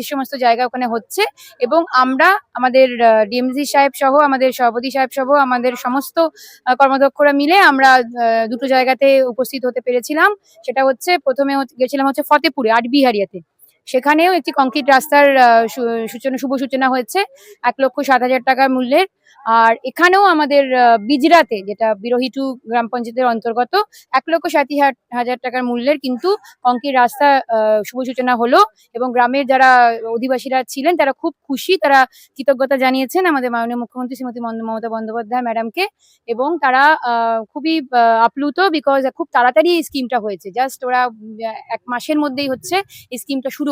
যে সমস্ত জায়গা ওখানে হচ্ছে এবং আমরা আমাদের ডিএমজি সাহেব সহ, আমাদের সভাপতি সাহেব সহ, আমাদের সমস্ত কর্মদক্ষরা মিলে আমরা দুটো জায়গাতে উপস্থিত হতে পেরেছিলাম। সেটা হচ্ছে প্রথমে গেছিলাম হচ্ছে ফতেপুরে, আটবিহারিয়াতে। সেখানেও একটি কংক্রিট রাস্তার সূচনা, শুভ সূচনা হয়েছে, এক লক্ষ সাত হাজার টাকা মূল্যের। আর এখানেও আমাদের বিজরাতে, যেটা বিরোহী টু গ্রাম পঞ্চায়েতের অন্তর্গত, এক লক্ষ ষাটি হাজার টাকার মূল্যের কিন্তু কংক্রিট রাস্তা শুভ সূচনা হলো। এবং গ্রামের যারা অধিবাসীরা ছিলেন, তারা খুব খুশি, তারা কৃতজ্ঞতা জানিয়েছেন আমাদের মাননীয় মুখ্যমন্ত্রী শ্রীমতী মমতা বন্দ্যোপাধ্যায় ম্যাডামকে। এবং তারা খুবই আপ্লুত বিকজ খুব তাড়াতাড়ি এই স্কিমটা হয়েছে। জাস্ট ওরা এক মাসের মধ্যেই হচ্ছে, এই স্কিমটা শুরু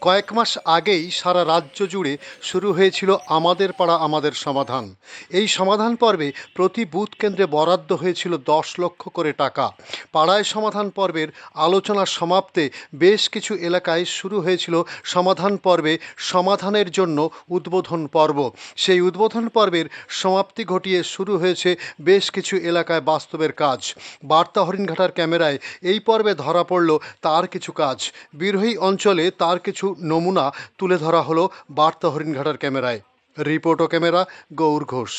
কয়েক মাস আগেই সারা রাজ্য জুড়ে শুরু হয়েছিল আমাদের পাড়া, আমাদের সমাধান। এই সমাধান পর্বে প্রতি বুথ কেন্দ্রে বরাদ্দ হয়েছিল দশ লক্ষ করে টাকা। পাড়ায় সমাধান পর্বের আলোচনার সমাপ্তে বেশ কিছু এলাকায় শুরু হয়েছিল সমাধান পর্বে সমাধানের জন্য উদ্বোধন পর্ব। সেই উদ্বোধন পর্বের সমাপ্তি ঘটিয়ে শুরু হয়েছে বেশ কিছু এলাকায় বাস্তবের কাজ। বার্তা হরিণঘাটার ক্যামেরায় এই পর্বে ধরা পড়ল তার কিছু কাজ। বিরোহী অঞ্চলে তার কিছু নমুনা তুলে ধরা হলো বার্তা হরিণঘাটার ক্যামেরায়। রিপোর্ট ও ক্যামেরা গৌর ঘোষ।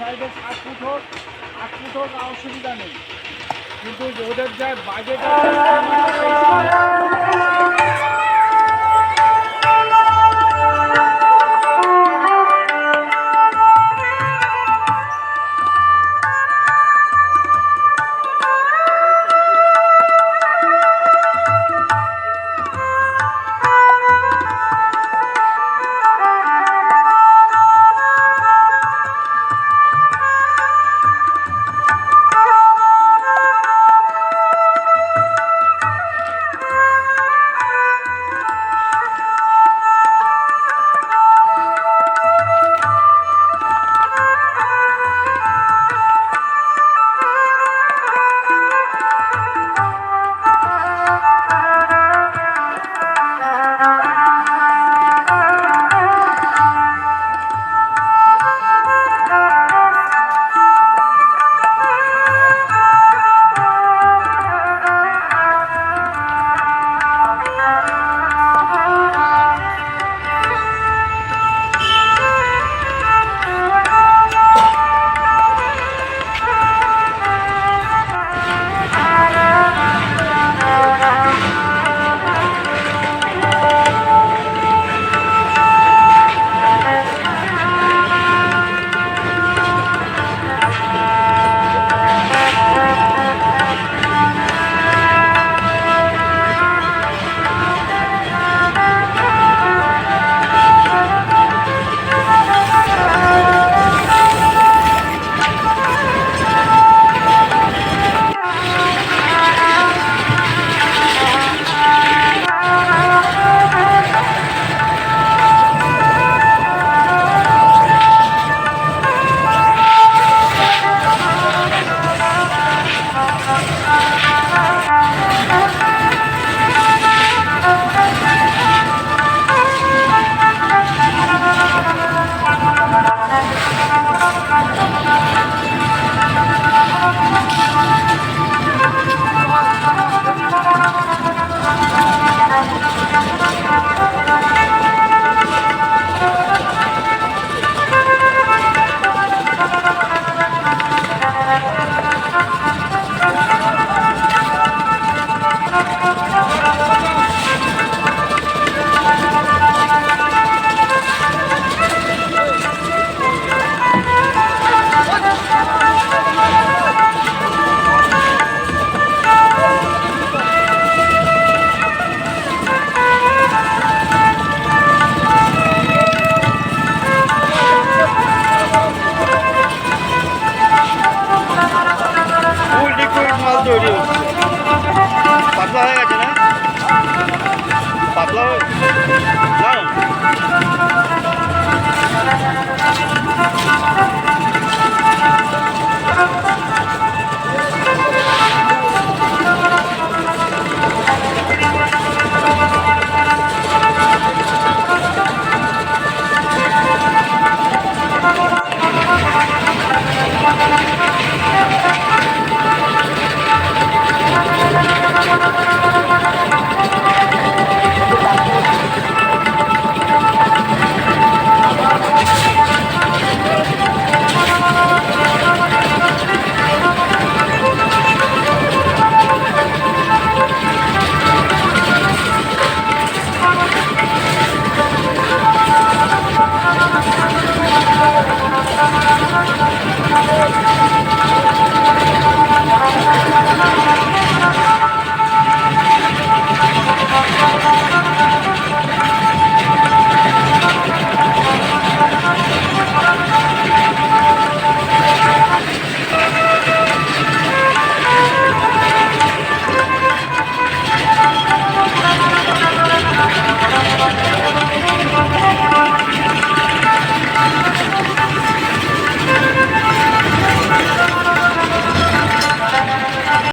সাইডে সাত ফুট হোক আট ফুট হোক অসুবিধা নেই। কিন্তু ওদের যা বাজেট